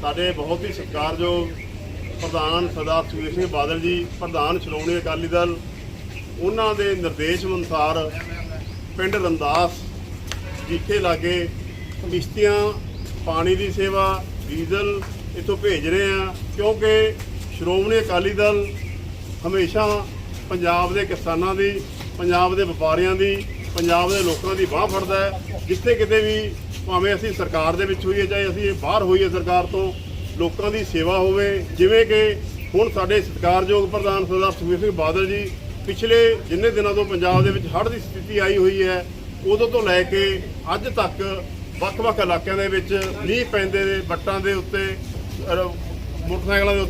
ਸਾਡੇ ਬਹੁਤ ਹੀ ਸਤਿਕਾਰਯੋਗ ਪ੍ਰਧਾਨ ਸਰਦਾਰ ਸੁਖਬੀਰ ਸਿੰਘ ਬਾਦਲ ਜੀ, ਪ੍ਰਧਾਨ ਸ਼੍ਰੋਮਣੀ ਅਕਾਲੀ ਦਲ, ਉਹਨਾਂ ਦੇ ਨਿਰਦੇਸ਼ ਅਨੁਸਾਰ ਪਿੰਡ ਰੰਦਾਸ, ਜਿੱਥੇ ਲਾਗੇ ਕਿਸ਼ਤੀਆਂ ਪਾਣੀ ਦੀ ਸੇਵਾ, ਡੀਜ਼ਲ ਇੱਥੋਂ ਭੇਜ ਰਹੇ ਆ ਕਿਉਂਕਿ ਸ਼੍ਰੋਮਣੀ ਅਕਾਲੀ ਦਲ ਹਮੇਸ਼ਾ ਪੰਜਾਬ ਦੇ ਕਿਸਾਨਾਂ ਦੀ, ਪੰਜਾਬ ਦੇ ਵਪਾਰੀਆਂ ਦੀ, ਪੰਜਾਬ ਦੇ ਲੋਕਾਂ ਦੀ ਬਾਹ ਫੜਦਾ ਹੈ। ਜਿੱਥੇ ਕਿਤੇ ਵੀ ਭਾਵੇਂ ਅਸੀਂ ਸਰਕਾਰ ਦੇ ਵਿੱਚ ਹੋਈਏ ਚਾਹੇ ਅਸੀਂ ਬਾਹਰ ਹੋਈਏ ਸਰਕਾਰ ਤੋਂ, ਲੋਕਾਂ ਦੀ ਸੇਵਾ ਹੋਵੇ। ਜਿਵੇਂ ਕਿ ਹੁਣ ਸਾਡੇ ਸਤਿਕਾਰਯੋਗ ਪ੍ਰਧਾਨ ਸਰਦਾਰ ਸੁਖਬੀਰ ਸਿੰਘ ਬਾਦਲ ਜੀ ਪਿਛਲੇ ਜਿੰਨੇ ਦਿਨਾਂ ਤੋਂ ਪੰਜਾਬ ਦੇ ਵਿੱਚ ਹੜ੍ਹ ਦੀ ਸਥਿਤੀ ਆਈ ਹੋਈ ਹੈ, ਉਦੋਂ ਤੋਂ ਲੈ ਕੇ ਅੱਜ ਤੱਕ ਵੱਖ-ਵੱਖ ਇਲਾਕਿਆਂ ਦੇ ਵਿੱਚ ਮੀਂਹ ਪੈਂਦੇ ਦੇ ਵੱਟਾਂ ਦੇ ਉੱਤੇ ਮੋਟਰਸਾਈਕਲਾਂ ਦੇ ਉੱਤੇ